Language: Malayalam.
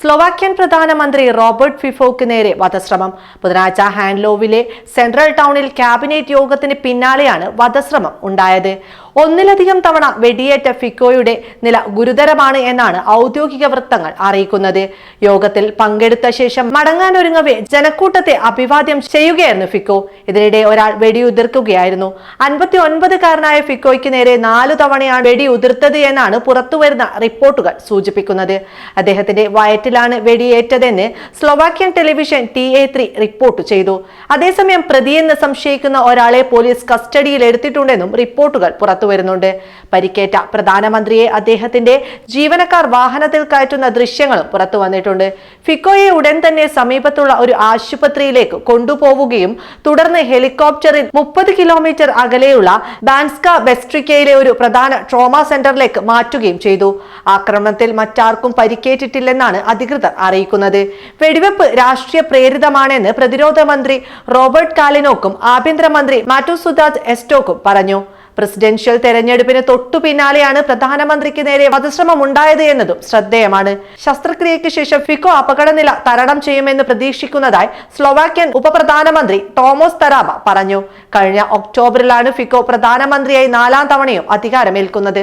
സ്ലോവാക്യൻ പ്രധാനമന്ത്രി റോബർട്ട് ഫിഫോക്ക് നേരെ വധശ്രമം. ബുധനാഴ്ച ഹാൻഡ്ലോവിലെ സെൻട്രൽ ടൗണിൽ ക്യാബിനറ്റ് യോഗത്തിന് പിന്നാലെയാണ് വധശ്രമം ഉണ്ടായത്. ഒന്നിലധികം തവണ വെടിയേറ്റ ഫിക്കോയുടെ നില ഗുരുതരമാണ് എന്നാണ് ഔദ്യോഗിക വൃത്തങ്ങൾ അറിയിക്കുന്നത്. യോഗത്തിൽ പങ്കെടുത്ത ശേഷം മടങ്ങാനൊരുങ്ങവെ ജനക്കൂട്ടത്തെ അഭിവാദ്യം ചെയ്യുകയായിരുന്നു ഫിക്കോ. ഇതിനിടെ ഒരാൾ വെടിയുതിർക്കുകയായിരുന്നു. അൻപത്തി ഒൻപതുകാരനായ ഫിക്കോയ്ക്ക് നേരെ നാലു തവണയാണ് വെടിയുതിർത്തത് എന്നാണ് പുറത്തുവരുന്ന റിപ്പോർട്ടുകൾ സൂചിപ്പിക്കുന്നത്. അദ്ദേഹത്തിന്റെ വയറ്റിലാണ് വെടിയേറ്റതെന്ന് Slovakian television T A three report ചെയ്തു. അതേസമയം പ്രതിയെന്ന് സംശയിക്കുന്ന ഒരാളെ പോലീസ് കസ്റ്റഡിയിൽ എടുത്തിട്ടുണ്ടെന്നും റിപ്പോർട്ടുകൾ പുറത്തുവരുന്നുണ്ട്. പരിക്കേറ്റ പ്രധാനമന്ത്രിയെ അദ്ദേഹത്തിന്റെ ജീവനക്കാർ വാഹനത്തിൽ കയറ്റുന്ന ദൃശ്യങ്ങളും പുറത്തു വന്നിട്ടുണ്ട്. ഫിക്കോയെ ഉടൻ തന്നെ സമീപത്തുള്ള ഒരു ആശുപത്രിയിലേക്ക് കൊണ്ടുപോവുകയും തുടർന്ന് ഹെലികോപ്റ്ററിൽ മുപ്പത് കിലോമീറ്റർ അകലെയുള്ള ബാൻസ്ക ബെസ്ട്രിക്കയിലെ ഒരു പ്രധാന ട്രോമ സെന്ററിലേക്ക് മാറ്റുകയും ചെയ്തു. ആക്രമണത്തിൽ മറ്റാർക്കും പരിക്കേറ്റിട്ടില്ലെന്നാണ് അധികൃതർ അറിയിക്കുന്നത്. വെടിവെപ്പ് രാഷ്ട്രീയ പ്രേരിതമാണെന്ന് പ്രതിരോധ മന്ത്രി റോബർട്ട് കാലിനോക്കും ആഭ്യന്തരമന്ത്രി മാറ്റുസുദാജ് എസ്റ്റോക്കും പറഞ്ഞു. പ്രസിഡൻഷ്യൽ തെരഞ്ഞെടുപ്പിന് തൊട്ടു പിന്നാലെയാണ് പ്രധാനമന്ത്രിക്ക് നേരെ വധശ്രമം ഉണ്ടായത് എന്നതും ശ്രദ്ധേയമാണ്. ശസ്ത്രക്രിയയ്ക്ക് ശേഷം ഫിക്കോ അപകടനില തരണം ചെയ്യുമെന്ന് പ്രതീക്ഷിക്കുന്നതായി സ്ലോവാക്യൻ ഉപപ്രധാനമന്ത്രി ടോമോസ് തരാബ പറഞ്ഞു. കഴിഞ്ഞ ഒക്ടോബറിലാണ് ഫിക്കോ പ്രധാനമന്ത്രിയായി നാലാം തവണയും അധികാരമേൽക്കുന്നത്.